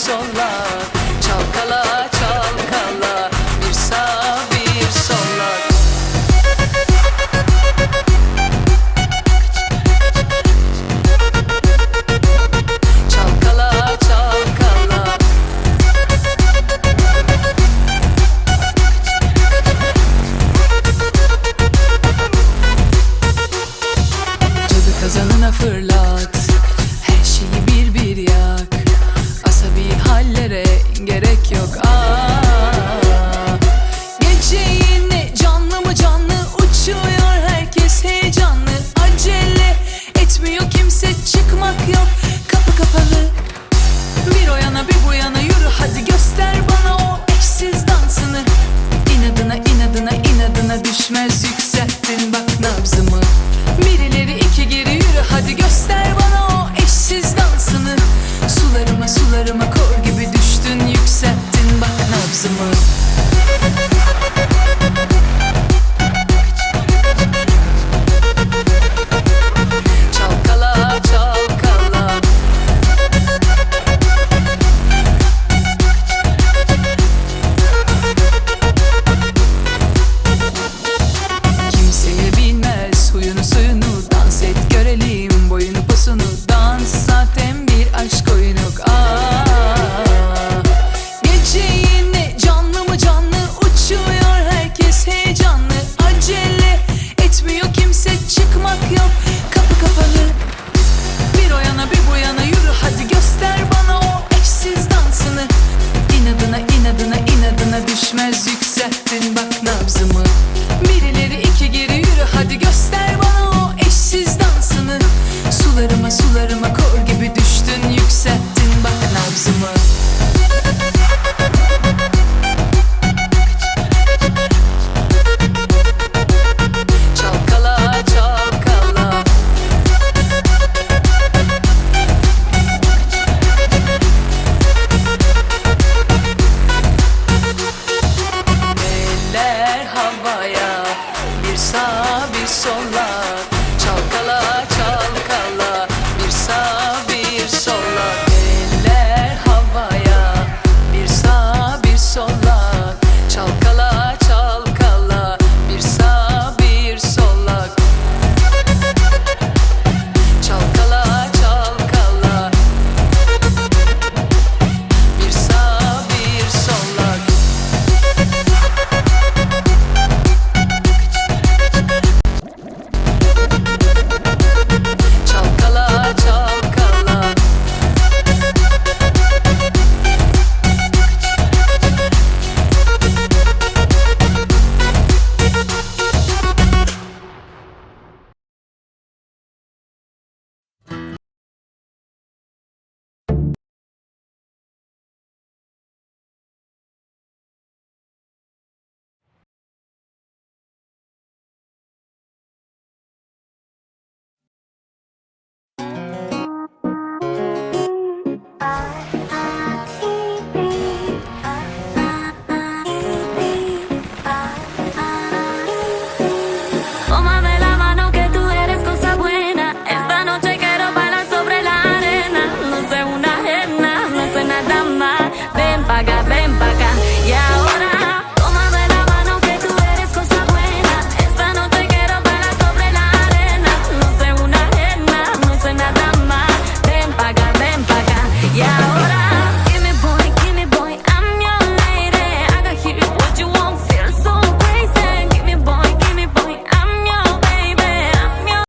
so loud. Hadi göster bana o eşsiz dansını. İnadına inadına inadına düşmez yüksel. bana düşmez yükselttin bak nabzımı. Birileri iki geri yürü hadi göster bana o eşsiz dansını. Sularıma sularıma so long.